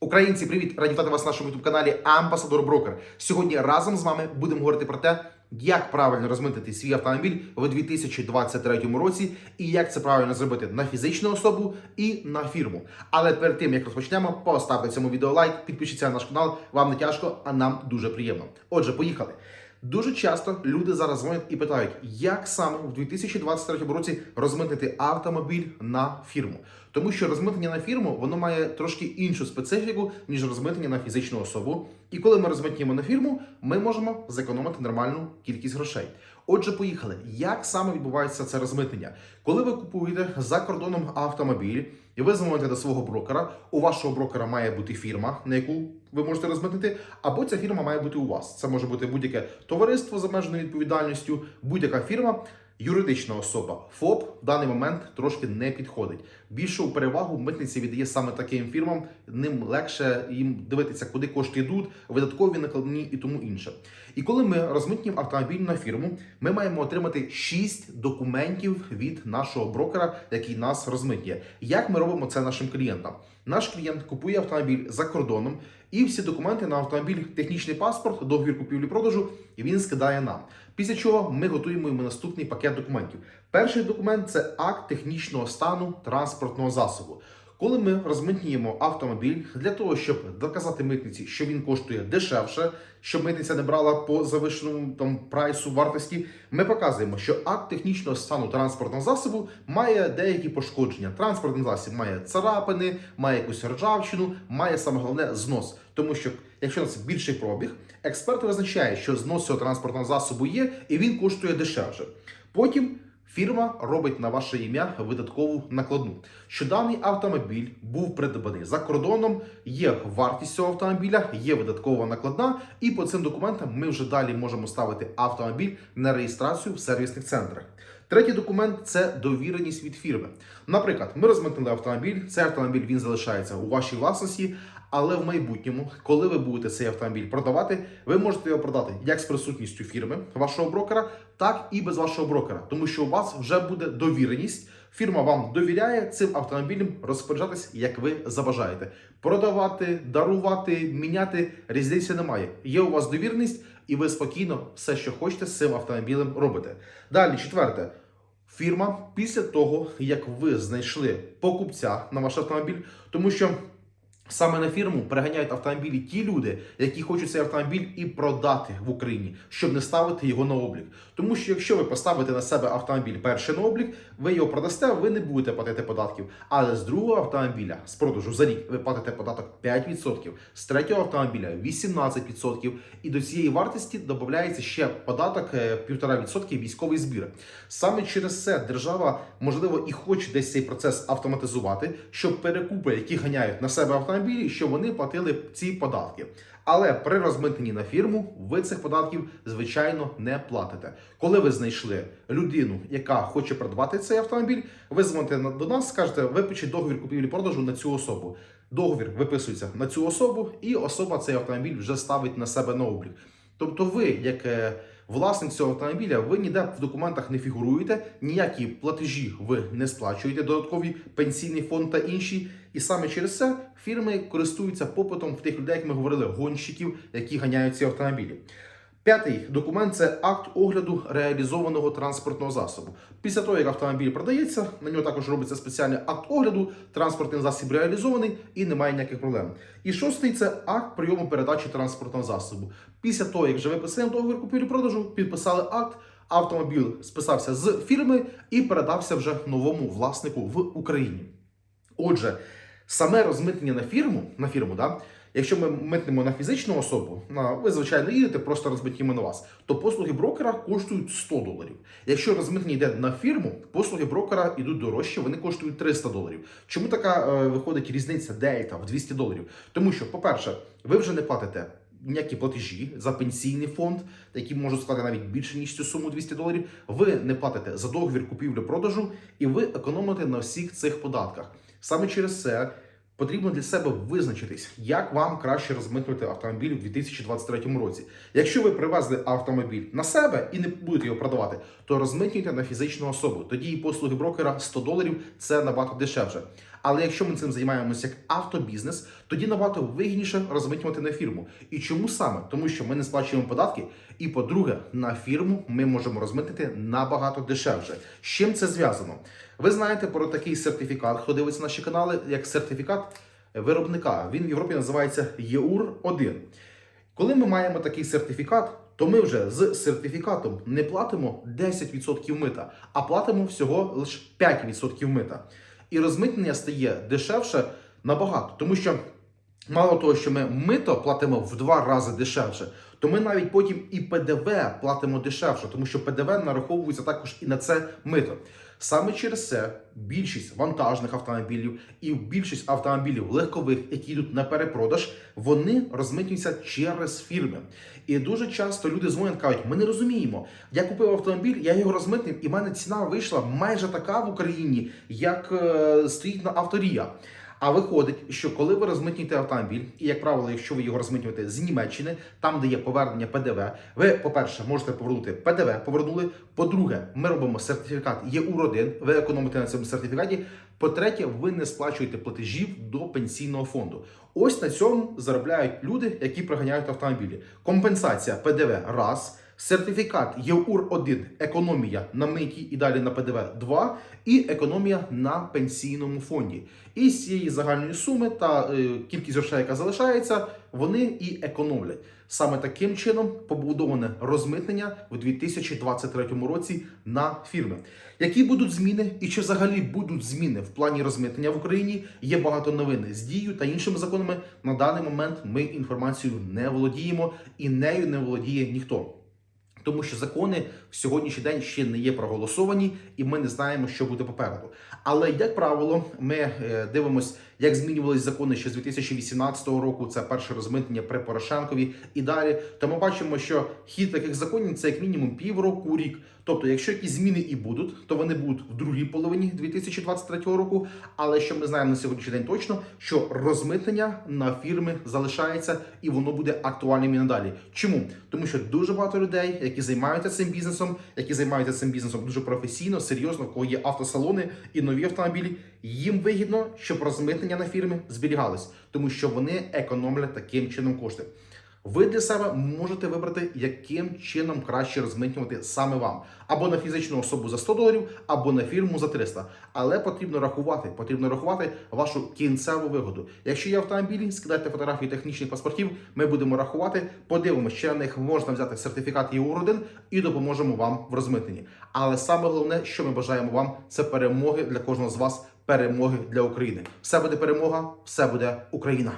Українці, привіт! Раді вітати вас на нашому youtube каналі Амбасадор Брокер. Сьогодні разом з вами будемо говорити про те, як правильно розмитити свій автомобіль в 2023 році і як це правильно зробити на фізичну особу і на фірму. Але перед тим як розпочнемо, поставте цьому відео лайк, підпишіться на наш канал. Вам не тяжко, а нам дуже приємно. Отже, поїхали. Дуже часто люди зараз дзвонять і питають, як саме в 2023 році розмитнити автомобіль на фірму. Тому що розмитнення на фірму воно має трошки іншу специфіку, ніж розмитнення на фізичну особу. І коли ми розмитнюємо на фірму, ми можемо зекономити нормальну кількість грошей. Отже, поїхали. Як саме відбувається це розмитнення? Коли ви купуєте за кордоном автомобіль, і ви дзвоните до свого брокера, у вашого брокера має бути фірма, на яку ви можете розмитнити, або ця фірма має бути у вас. Це може бути будь-яке товариство з обмеженою відповідальністю, будь-яка фірма. Юридична особа ФОП в даний момент трошки не підходить. Більшу перевагу митниця віддає саме таким фірмам. Ним легше їм дивитися, куди кошти йдуть, видаткові накладні і тому інше. І коли ми розмитнюємо автомобіль на фірму, ми маємо отримати 6 документів від нашого брокера, який нас розмитнює. Як ми робимо це нашим клієнтам? Наш клієнт купує автомобіль за кордоном, і всі документи на автомобіль, технічний паспорт, договір купівлі-продажу, він скидає нам. Після чого ми готуємо йому наступний пакет документів. Перший документ це акт технічного стану транспортного засобу. Коли ми розмитнюємо автомобіль для того, щоб доказати митниці, що він коштує дешевше, щоб митниця не брала по завищеному там прайсу вартості, ми показуємо, що акт технічного стану транспортного засобу має деякі пошкодження. Транспортний засіб має царапини, має якусь ржавчину, має саме головне знос. Тому що якщо у нас більший пробіг, експерт визначає, що знос цього транспортного засобу є, і він коштує дешевше. Потім Фірма робить на ваше ім'я видаткову накладну, що даний автомобіль був придбаний за кордоном, є вартість цього автомобіля, є видаткова накладна, і по цим документам ми вже далі можемо ставити автомобіль на реєстрацію в сервісних центрах. Третій документ це довіреність від фірми. Наприклад, ми розмитнили автомобіль, цей автомобіль він залишається у вашій власності. Але в майбутньому, коли ви будете цей автомобіль продавати, ви можете його продати як з присутністю фірми вашого брокера, так і без вашого брокера, тому що у вас вже буде довіреність. Фірма вам довіряє цим автомобілем розпоряджатись, як ви забажаєте. Продавати, дарувати, міняти різниці немає. Є у вас довіреність, і ви спокійно все, що хочете, з цим автомобілем робите. Далі, четверте. Фірма після того, як ви знайшли покупця на ваш автомобіль, тому що. Саме на фірму переганяють автомобілі ті люди, які хочуть цей автомобіль і продати в Україні, щоб не ставити його на облік. Тому що якщо ви поставите на себе автомобіль перший на облік, ви його продасте, ви не будете платити податків. Але з другого автомобіля з продажу за рік ви платите податок 5%, з третього автомобіля 18%. І до цієї вартості додається ще податок е, 1,5% військовий збір. Саме через це держава можливо і хоче десь цей процес автоматизувати, щоб перекупи, які ганяють на себе автомобіль автомобілі, що вони платили ці податки. Але при розмитненні на фірму ви цих податків, звичайно, не платите. Коли ви знайшли людину, яка хоче придбати цей автомобіль, ви дзвоните до нас, скажете, випишіть договір купівлі-продажу на цю особу. Договір виписується на цю особу, і особа цей автомобіль вже ставить на себе на облік. Тобто, ви, як е, власник цього автомобіля, ви ніде в документах не фігуруєте, ніякі платежі ви не сплачуєте, додаткові пенсійний фонд та інші. І саме через це фірми користуються попитом в тих людей, як ми говорили, гонщиків, які ганяють ці автомобілі. П'ятий документ це акт огляду реалізованого транспортного засобу. Після того, як автомобіль продається, на нього також робиться спеціальний акт огляду, транспортний засіб реалізований і немає ніяких проблем. І шостий це акт прийому передачі транспортного засобу. Після того, як вже виписали договір купівлі-продажу, підписали акт, автомобіль списався з фірми і передався вже новому власнику в Україні. Отже, саме розмитнення на фірму, на фірму, да, якщо ми митнемо на фізичну особу, на, ви звичайно їдете, просто розмитнімо на вас, то послуги брокера коштують 100 доларів. Якщо розмитнення йде на фірму, послуги брокера йдуть дорожче, вони коштують 300 доларів. Чому така е, виходить різниця дельта в 200 доларів? Тому що, по-перше, ви вже не платите. Ніякі платежі за пенсійний фонд, які можуть складати навіть більше ніж цю суму 200 доларів. Ви не платите за договір купівлі-продажу, і ви економите на всіх цих податках. Саме через це потрібно для себе визначитись, як вам краще розмитнути автомобіль у 2023 році. Якщо ви привезли автомобіль на себе і не будете його продавати, то розмитнюйте на фізичну особу. Тоді і послуги брокера 100 доларів це набагато дешевше. Але якщо ми цим займаємося як автобізнес, тоді набагато вигідніше розмитнювати на фірму. І чому саме? Тому що ми не сплачуємо податки. І по-друге, на фірму ми можемо розмитнити набагато дешевше. З чим це зв'язано? Ви знаєте про такий сертифікат, хто дивиться наші канали, як сертифікат виробника. Він в Європі називається єур 1 Коли ми маємо такий сертифікат, то ми вже з сертифікатом не платимо 10% мита, а платимо всього лише 5% мита. І розмитнення стає дешевше набагато, тому що мало того, що ми мито платимо в два рази дешевше, то ми навіть потім і ПДВ платимо дешевше, тому що ПДВ нараховується також і на це мито. Саме через це більшість вантажних автомобілів і більшість автомобілів легкових, які йдуть на перепродаж, вони розмитнюються через фірми. І дуже часто люди дзвонять кажуть: ми не розуміємо. Я купив автомобіль, я його розмитнив, і в мене ціна вийшла майже така в Україні, як е, стоїть на авторія. А виходить, що коли ви розмитнюєте автомобіль, і як правило, якщо ви його розмитнюєте з Німеччини, там де є повернення ПДВ, ви, по-перше, можете повернути ПДВ, повернули. По-друге, ми робимо сертифікат ЄУР-1, ви економите на цьому сертифікаті. По-третє, ви не сплачуєте платежів до пенсійного фонду. Ось на цьому заробляють люди, які приганяють автомобілі. Компенсація ПДВ раз. Сертифікат ЄУР-1 економія на миті і далі на ПДВ 2 і економія на пенсійному фонді. І з цієї загальної суми та е, кількість грошей, яка залишається, вони і економлять. Саме таким чином побудоване розмитнення в 2023 році на фірми. Які будуть зміни і чи взагалі будуть зміни в плані розмитнення в Україні? Є багато новин з дією та іншими законами. На даний момент ми інформацією не володіємо і нею не володіє ніхто. Тому що закони в сьогоднішній день ще не є проголосовані, і ми не знаємо, що буде попереду. Але як правило, ми е, дивимося, як змінювалися закони ще з 2018 року. Це перше розмитнення при Порошенкові і далі. То ми бачимо, що хід таких законів це як мінімум півроку, рік. Тобто, якщо якісь зміни і будуть, то вони будуть в другій половині 2023 року. Але що ми знаємо на сьогоднішній день точно, що розмитнення на фірми залишається і воно буде актуальним і надалі. Чому? Тому що дуже багато людей, які займаються цим бізнесом, які займаються цим бізнесом дуже професійно, серйозно, в кого є автосалони і нові автомобілі, їм вигідно, щоб розмитнення на фірми зберігались, тому що вони економлять таким чином кошти. Ви для себе можете вибрати, яким чином краще розмитнювати саме вам, або на фізичну особу за 100 доларів, або на фірму за 300. Але потрібно рахувати, потрібно рахувати вашу кінцеву вигоду. Якщо є автомобілі, скидайте фотографії технічних паспортів. Ми будемо рахувати, подивимося, чи на них можна взяти сертифікат ЄУР-1 і допоможемо вам в розмитненні. Але саме головне, що ми бажаємо вам, це перемоги для кожного з вас, перемоги для України. Все буде перемога, все буде Україна.